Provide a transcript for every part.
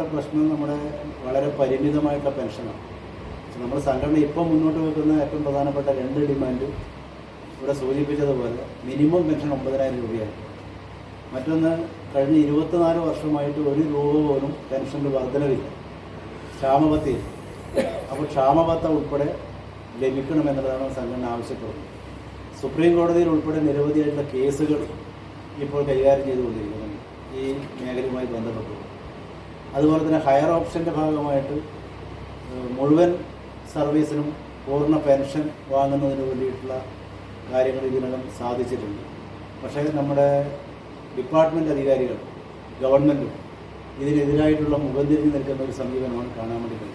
പ്രശ്നം നമ്മുടെ വളരെ പരിമിതമായിട്ടുള്ള പെൻഷനാണ്. പക്ഷെ നമ്മുടെ സംഘടന ഇപ്പം മുന്നോട്ട് വെക്കുന്ന ഏറ്റവും പ്രധാനപ്പെട്ട രണ്ട് ഡിമാൻഡ് ഇവിടെ സൂചിപ്പിച്ചതുപോലെ മിനിമം പെൻഷൻ ഒമ്പതിനായിരം രൂപയാണ്. മറ്റൊന്ന് കഴിഞ്ഞ ഇരുപത്തിനാല് വർഷമായിട്ട് ഒരു രൂപ പോലും പെൻഷന്റെ വർധനവില്ല. ക്ഷാമബത്തയിൽ അപ്പോൾ ക്ഷാമബത്ത ഉൾപ്പെടെ ലഭിക്കണമെന്നുള്ളതാണ് സംഘടന ആവശ്യപ്പെടുന്നത്. സുപ്രീം കോടതിയിൽ ഉൾപ്പെടെ നിരവധിയായിട്ടുള്ള കേസുകൾ ഇപ്പോൾ കൈകാര്യം ചെയ്തുകൊണ്ടിരിക്കുന്നുണ്ട്. ഈ മേഖലയുമായി ബന്ധപ്പെട്ട് അതുപോലെ തന്നെ ഹയർ ഓപ്ഷന്റെ ഭാഗമായിട്ട് മുഴുവൻ സർവീസിനും പൂർണ പെൻഷൻ വാങ്ങുന്നതിന് വേണ്ടിയിട്ടുള്ള കാര്യങ്ങൾ ഇതിനകം സാധിച്ചിട്ടുണ്ട്. പക്ഷേ നമ്മുടെ ഡിപ്പാർട്ട്മെന്റ് അധികാരികൾ ഗവൺമെന്റും ഇതിനെതിരായിട്ടുള്ള മുഖം നിൽക്കുന്ന ഒരു സമീപനമാണ് കാണാൻ വേണ്ടി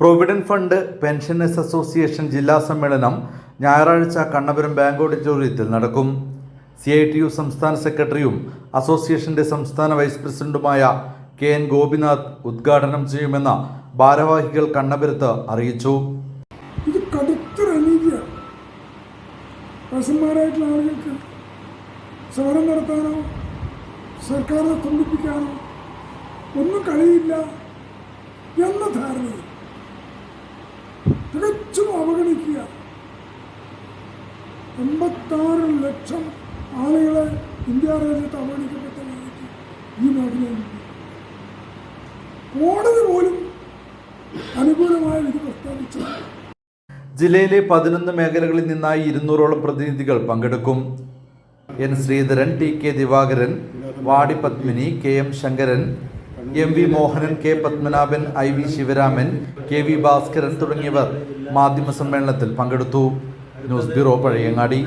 പ്രൊവിഡന്റ് ഫണ്ട് പെൻഷനേഴ്സ് അസോസിയേഷൻ ജില്ലാ സമ്മേളനം ഞായറാഴ്ച കണ്ണപുരം ബാങ്ക് ഓഡിറ്റോറിയത്തിൽ നടക്കും. സി ഐ ടി യു സംസ്ഥാന സെക്രട്ടറിയും അസോസിയേഷന്റെ സംസ്ഥാന വൈസ് പ്രസിഡന്റുമായ കെ എൻ ഗോപിനാഥ് ഉദ്ഘാടനം ചെയ്യുമെന്ന ഭാരവാഹികൾ കണ്ണപുരത്ത് അറിയിച്ചു. ഇത് കടുത്തൊരു അനീതിയാണ് ആളുകൾക്ക് സമരം നടത്താനോ സർക്കാരിനെ ഒന്നും കഴിയില്ല എന്ന ധാരണയിൽ തികച്ചും അവഗണിക്കുക. എൺപത്താറ് ലക്ഷം ആളുകളെ ഇന്ത്യ രാജ്യത്ത് അവഗണിക്കപ്പെട്ട കോടതി പോലും അനുകൂലമായ വിധി പ്രസ്താവിച്ചു. ജില്ലയിലെ പതിനൊന്ന് മേഖലകളിൽ നിന്നായി ഇരുന്നൂറോളം പ്രതിനിധികൾ പങ്കെടുക്കും. N Sreedharan T K Divakaran വാടി Padmini K M Sankaran M V Mohanan K Padmanabhan I V Sivaraman K V Bhaskaran തുടങ്ങിയവർ മാധ്യമ സമ്മേളനത്തിൽ പങ്കെടുത്തു. News bureau Pazhayangadi.